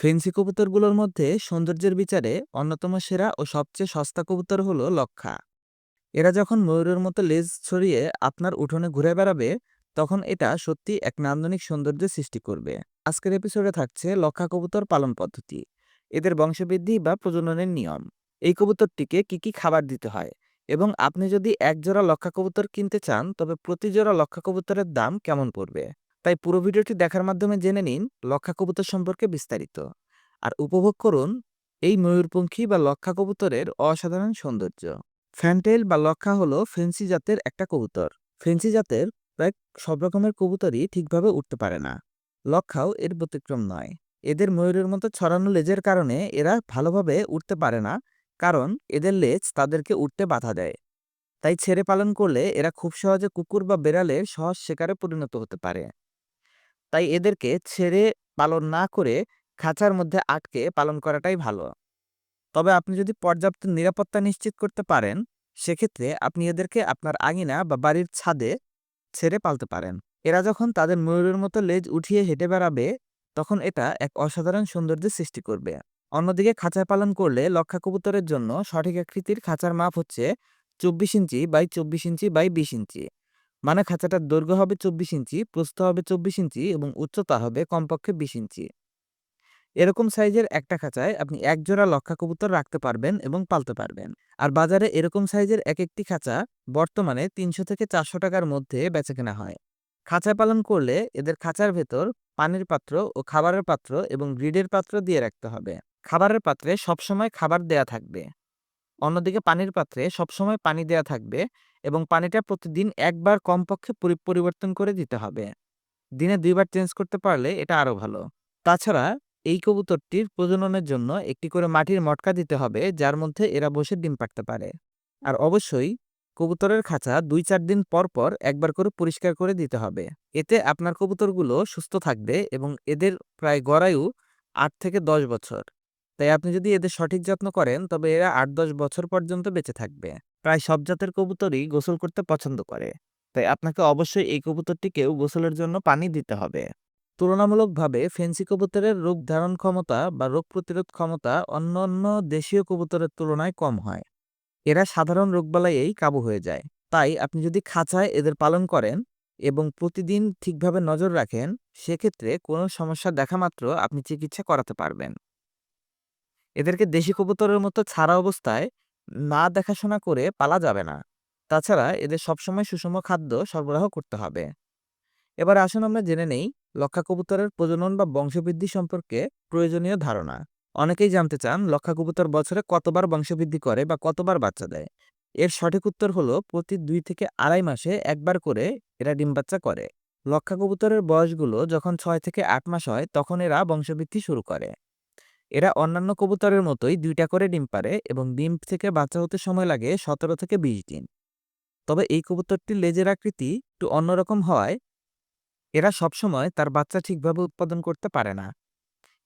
Fancy কবুতরগুলোর মধ্যে সৌন্দর্যের বিচারে অন্যতম সেরা ও সবচেয়ে সস্তা কবুতর হলো লক্ষা। এরা যখন ময়ূরের মতো লেজ ছড়িয়ে আপনার উঠোনে ঘুরে বেড়াবে, তখন এটা সত্যি এক নান্দনিক সৌন্দর্যের সৃষ্টি করবে। আজকের এপিসোডে থাকছে লক্ষা কবুতর পালন পদ্ধতি, এদের বংশবৃদ্ধি বা প্রজননের নিয়ম। এই কবুতরটিকে কি কি খাবার দিতে হয়? এবং আপনি যদি এক জোড়া লক্ষা কবুতর কিনতে চান, তবে প্রতি জোড়া লক্ষা কবুতরের দাম কেমন পড়বে? তাই পুরো ভিডিওটি দেখার মাধ্যমে জেনে নিন লক্ষা কবুতর সম্পর্কে বিস্তারিত। আর উপভোগ করুন এই ময়ূরপঙ্খী বা লক্ষা কবুতরের অসাধারণ সৌন্দর্য। ফ্যান্টেল বা লক্ষা হলো ফেন্সি জাতের একটা কবুতর। ফেন্সি জাতের প্রায় সব রকমের কবুতরই ঠিকভাবে উঠতে পারে না। লক্ষাও এর ব্যতিক্রম নয়। এদের ময়ূরের মতো ছড়ানো লেজের কারণে এরা ভালোভাবে উঠতে পারে না, কারণ এদের লেজ তাদেরকে উঠতে বাধা দেয়। তাই ছেড়ে পালন করলে এরা খুব সহজে কুকুর বা বেড়ালের সহজ শিকারে পরিণত হতে পারে। তাই এদেরকে ছেড়ে পালন না করে খাঁচার মধ্যে আটকে পালন করাটাই ভালো। তবে আপনি যদি পর্যাপ্ত নিরাপত্তা নিশ্চিত করতে পারেন, সেক্ষেত্রে আপনি এদেরকে আপনার আঙিনা বা বাড়ির ছাদে ছেড়ে পালতে পারেন। এরা যখন তাদের ময়ূরের মতো লেজ উঠিয়ে হেঁটে বেড়াবে, তখন এটা এক অসাধারণ সৌন্দর্যের সৃষ্টি করবে। অন্যদিকে খাঁচায় পালন করলে লক্ষা কবুতরের জন্য সঠিক আকৃতির খাঁচার মাপ হচ্ছে চব্বিশ ইঞ্চি বাই চব্বিশ ইঞ্চি বাই বিশ ইঞ্চি। মানে খাঁচাটার দৈর্ঘ্য হবে চব্বিশ ইঞ্চি, প্রস্থ হবে চব্বিশ ইঞ্চি এবং উচ্চতা হবে কমপক্ষে বিশ ইঞ্চি। এরকম সাইজের একটা খাঁচায় আপনি এক জোড়া লক্ষা কবুতর রাখতে পারবেন এবং পালতে পারবেন। আর বাজারে এরকম সাইজের এক একটি খাঁচা বর্তমানে তিনশো থেকে চারশো টাকার মধ্যে বেচাকেনা হয়। খাঁচায় পালন করলে এদের খাঁচার ভেতর পানির পাত্র ও খাবারের পাত্র এবং গ্রিডের পাত্র দিয়ে রাখতে হবে। খাবারের পাত্রে সবসময় খাবার দেয়া থাকবে। অন্যদিকে পানির পাত্রে সবসময় পানি দেয়া থাকবে এবং পানিটা প্রতিদিন একবার কমপক্ষে পরি- পরিবর্তন করে দিতে হবে। দিনে দুইবার চেঞ্জ করতে পারলে এটা আরও ভালো। তাছাড়া এই কবুতরটির প্রজননের জন্য একটি করে মাটির মটকা দিতে হবে যার মধ্যে এরা বসে ডিম পাড়তে পারে। আর অবশ্যই কবুতরের খাঁচা দুই চার দিন পর পর একবার করে পরিষ্কার করে দিতে হবে। এতে আপনার কবুতরগুলো সুস্থ থাকবে এবং এদের প্রায় গড়ায়ু আট থেকে দশ বছর। তাই আপনি যদি এদের সঠিক যত্ন করেন তবে এরা আট দশ বছর পর্যন্ত বেঁচে থাকবে। প্রায় সব জাতের কবুতরই গোসল করতে পছন্দ করে। তাই আপনাকে অবশ্যই এই কবুতরটিকেও গোসলের জন্য পানি দিতে হবে। তুলনামূলকভাবে ফেন্সি কবুতরের রোগ ধারণ ক্ষমতা বা রোগ প্রতিরোধ ক্ষমতা অন্যান্য দেশীয় কবুতরের তুলনায় কম হয়। এরা সাধারণ রোগবালাইয়েই কাবু হয়ে যায়। তাই আপনি যদি খাঁচায় এদের পালন করেন এবং প্রতিদিন ঠিকভাবে নজর রাখেন, সেক্ষেত্রে কোনো সমস্যা দেখা মাত্র আপনি চিকিৎসা করাতে পারবেন। এদেরকে দেশি কবুতরের মতো ছাড়া অবস্থায় না দেখাশোনা করে পালা যাবে না। তাছাড়া এদের সবসময় সুষম খাদ্য সরবরাহ করতে হবে। এবার আসুন আমরা জেনে নেই, লক্ষা কবুতরের প্রজনন বা বংশবৃদ্ধি সম্পর্কে প্রয়োজনীয় ধারণা। অনেকেই জানতে চান, লক্ষা কবুতর বছরে কতবার বংশবৃদ্ধি করে বা কতবার বাচ্চা দেয়? এর সঠিক উত্তর হলো, প্রতি দুই থেকে আড়াই মাসে একবার করে এরা ডিম বাচ্চা করে। লক্ষা কবুতরের বয়সগুলো যখন ছয় থেকে আট মাস হয়, তখন এরা বংশবৃদ্ধি শুরু করে। এরা অন্যান্য কবুতরের মতোই দুইটা করে ডিম পারে এবং ডিম থেকে বাচ্চা হতে সময় লাগে সতেরো থেকে বিশ দিন। তবে এই কবুতরটির লেজের আকৃতি একটু অন্যরকম হওয়ায় এরা সবসময় তার বাচ্চা ঠিকভাবে উৎপাদন করতে পারে না।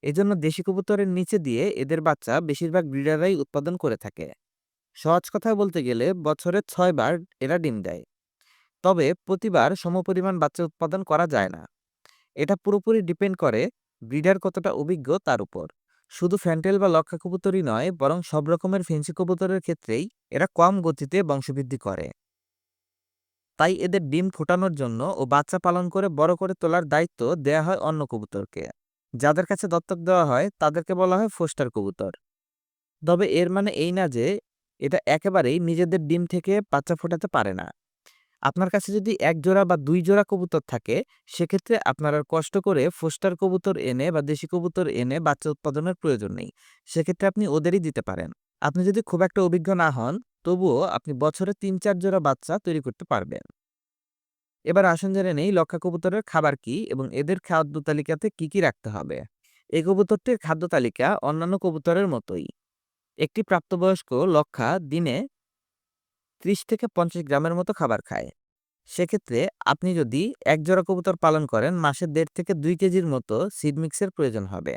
এজন্য দেশি কবুতরের নিচে দিয়ে এদের বাচ্চা বেশিরভাগ ব্রিডাররাই উৎপাদন করে থাকে। সহজ কথা বলতে গেলে বছরে ছয়বার এরা ডিম দেয়। তবে প্রতিবার সমপরিমাণ বাচ্চা উৎপাদন করা যায় না। এটা পুরোপুরি ডিপেন্ড করে ব্রিডার কতটা অভিজ্ঞ তার উপর। শুধু ফ্যান্টেল বা লক্ষা কবুতরই নয়, বরং সব রকমের ফেন্সি কবুতরের ক্ষেত্রেই এরা কম গতিতে বংশবৃদ্ধি করে। তাই এদের ডিম ফোটানোর জন্য ও বাচ্চা পালন করে বড় করে তোলার দায়িত্ব দেয়া হয় অন্য কবুতরকে। যাদের কাছে দত্তক দেওয়া হয়, তাদেরকে বলা হয় ফোস্টার কবুতর। তবে এর মানে এই না যে, এটা একেবারেই নিজেদের ডিম থেকে বাচ্চা ফোটাতে পারে না। আপনার কাছে যদি এক জোড়া বা দুই জোড়া কবুতর থাকে, সেক্ষেত্রে আপনার আর কষ্ট করে ফোস্টার কবুতর এনে বা দেশি কবুতর এনে বাচ্চা উৎপাদনের প্রয়োজন নেই। সেক্ষেত্রে আপনি ওদেরই দিতে পারেন। আপনি যদি খুব একটা অভিজ্ঞ না হন, তবুও আপনি বছরে তিন চার জোড়া বাচ্চা তৈরি করতে পারবেন। এবার আসন জেনে নেই লক্ষা কবুতরের খাবার কি এবং এদের খাদ্য তালিকাতে কি কি রাখতে হবে। এই কবুতরটির খাদ্য তালিকা অন্যান্য কবুতরের মতোই। একটি প্রাপ্তবয়স্ক লক্ষা দিনে ত্রিশ থেকে পঞ্চাশ গ্রামের মতো খাবার খায়। সেক্ষেত্রে আপনি যদি এক জোড়া কবুতর পালন করেন, মাসে দেড় থেকে দুই কেজির মতো সিড মিক্সের প্রয়োজন হবে।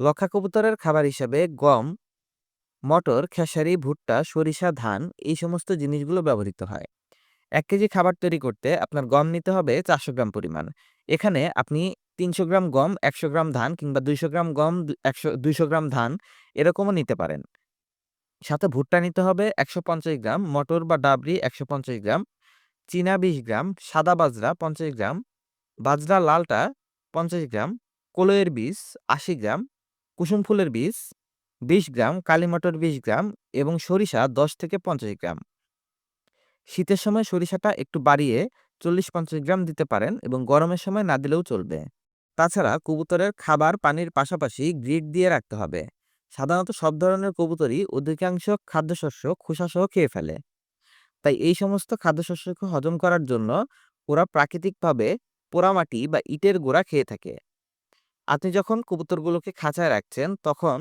লক্ষা কবুতরের খাবার হিসাবে গম, মটর, খেসারি, ভুট্টা, সরিষা, ধান এই সমস্ত জিনিসগুলো ব্যবহৃত হয়। এক কেজি খাবার তৈরি করতে আপনার গম নিতে হবে চারশো গ্রাম পরিমাণ। এখানে আপনি তিনশো গ্রাম গম, একশো গ্রাম ধান কিংবা দুইশো গ্রাম গম একশো, দুইশো গ্রাম ধান এরকমও নিতে পারেন। সাথে ভুট্টা নিতে হবে একশো পঞ্চাশ গ্রাম, মটর বা ডাবরি একশো পঞ্চাশ গ্রাম, চীনা বিশ গ্রাম, সাদা বাজরা পঞ্চাশ গ্রাম, বাজরা লালটা পঞ্চাশ গ্রাম, কলইয়ের বীজ আশি গ্রাম, কুসুম ফুলের বীজ বিশ গ্রাম, কালী মটর বিশ গ্রাম এবং সরিষা দশ থেকে পঞ্চাশ গ্রাম। শীতের সময় সরিষাটা একটু বাড়িয়ে চল্লিশ পঞ্চাশ গ্রাম দিতে পারেন এবং গরমের সময় না দিলেও চলবে। তাছাড়া কবুতরের খাবার পানির পাশাপাশি গ্রিড দিয়ে রাখতে হবে। সাধারণত সব ধরনের কবুতরই অধিকাংশ খাদ্যশস্য খোসাসহ খেয়ে ফেলে। তাই এই সমস্ত খাদ্যশস্যকে হজম করার জন্য ওরা প্রাকৃতিকভাবে পোড়ামাটি বা ইটের গোড়া খেয়ে থাকে। আপনি যখন কবুতরগুলোকে খাঁচায় রাখছেন, তখন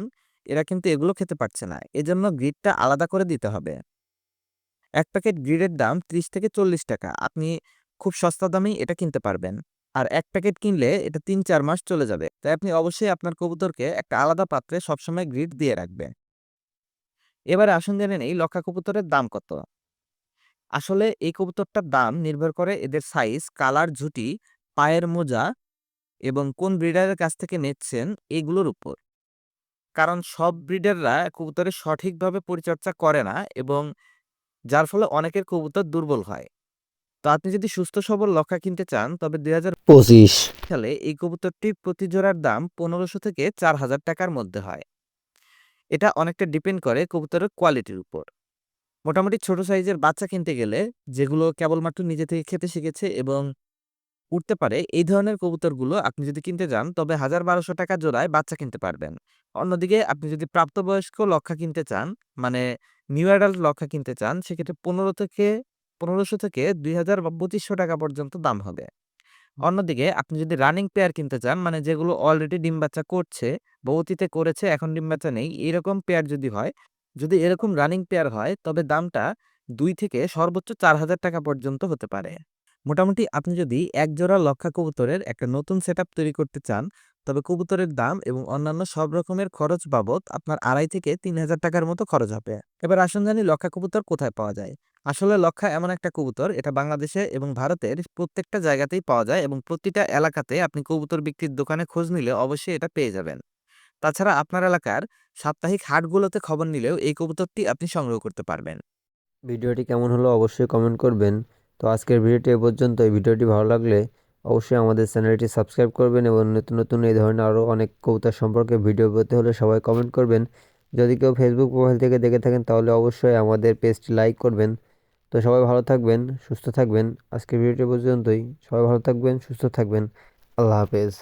এরা কিন্তু এগুলো খেতে পারছে না। এজন্য গ্রিডটা আলাদা করে দিতে হবে। এক প্যাকেট গ্রিডের দাম ত্রিশ থেকে চল্লিশ টাকা। আপনি খুব সস্তা দামেই এটা কিনতে পারবেন। আর এক প্যাকেট কিনলে এটা তিন চার মাস চলে যাবে। তাই আপনি অবশ্যই আপনার কবুতরকে একটা আলাদা পাত্রে সবসময় গ্রিড দিয়ে রাখবে এবারে আসুন জেনে নেই লক্ষা কবুতরের দাম কত? আসলে এই কবুতরটার দাম নির্ভর করে এদের সাইজ কালার ঝুটি, পায়ের মোজা এবং কোন ব্রিডারের কাছ থেকে নিচ্ছেন এগুলোর উপর। কারণ সব ব্রিডাররা কবুতরের সঠিকভাবে পরিচর্যা করে না এবং যার ফলে অনেকের কবুতর দুর্বল হয়। তো আপনি যদি সুস্থ সবল লক্ষা কিনতে চান তবে দুই হাজার পঁচিশ। সালে এই কবুতরটি প্রতি জোড়ার দাম পনেরোশো থেকে চার হাজার টাকার মধ্যে হয়। এটা অনেকটা ডিপেন্ড করে কবুতরের কোয়ালিটির উপর। মোটামুটি ছোট সাইজের বাচ্চা কিনতে গেলে যেগুলো কেবলমাত্র নিজে থেকে খেতে শিখেছে এবং উঠতে পারে এই ধরনের কবুতরগুলো আপনি যদি কিনতে যান তবে হাজার বারোশো টাকা জোড়ায় বাচ্চা কিনতে পারবেন। অন্যদিকে আপনি যদি প্রাপ্তবয়স্ক লক্ষা কিনতে চান মানে নিউ অ্যাডাল্ট লক্ষা কিনতে চান সেক্ষেত্রে পনেরো থেকে পনেরোশো থেকে দুই হাজার বা পঁচিশশো টাকা পর্যন্ত দাম হবে। অন্যদিকে আপনি যদি রানিং পেয়ার কিনতে চান মানে যেগুলো অলরেডি ডিম বাচ্চা করছে বা অতীতে করেছে এখন ডিম বাচ্চা নেই এরকম পেয়ার যদি হয় যদি এরকম রানিং পেয়ার হয় তবে দামটা দুই থেকে সর্বোচ্চ চার হাজার টাকা পর্যন্ত হতে পারে। মোটামুটি আপনি যদি এক জোড়া লক্ষা কবুতরের একটা নতুন সেট তৈরি করতে চান তবে কবুতরের দাম এবং অন্যান্য সব রকমের খরচ বাবদ আপনার আড়াই থেকে তিন হাজার টাকার মতো খরচ হবে। এবার আসুন জানি লক্ষা কবুতর কোথায় পাওয়া যায়। আসলে লক্ষা এমন একটা কবুতর, এটা বাংলাদেশে এবং ভারতের প্রত্যেকটা জায়গাতেই পাওয়া যায় এবং প্রতিটা এলাকাতে আপনি কবুতর বিক্রির দোকানে খোঁজ নিলে অবশ্যই এটা পেয়ে যাবেন। তাছাড়া আপনার এলাকার সাপ্তাহিক হাটগুলোতে খবর নিলেও এই কবুতরটি আপনি সংগ্রহ করতে পারবেন। ভিডিওটি কেমন হলো অবশ্যই কমেন্ট করবেন। তো আজকের ভিডিওটি এ পর্যন্ত এই ভিডিওটি ভালো লাগলে অবশ্যই আমাদের চ্যানেলটি সাবস্ক্রাইব করবেন এবং নতুন নতুন এই ধরনের আরও অনেক কবিতা সম্পর্কে ভিডিও পেতে হলে সবাই কমেন্ট করবেন। যদি কেউ ফেসবুক প্রোফাইল থেকে দেখে থাকেন, তাহলে অবশ্যই আমাদের পেজটি লাইক করবেন। তো সবাই ভালো থাকবেন, সুস্থ থাকবেন। আজকের ভিডিওটি পর্যন্তই। সবাই ভালো থাকবেন, সুস্থ থাকবেন। আল্লাহ হাফেজ।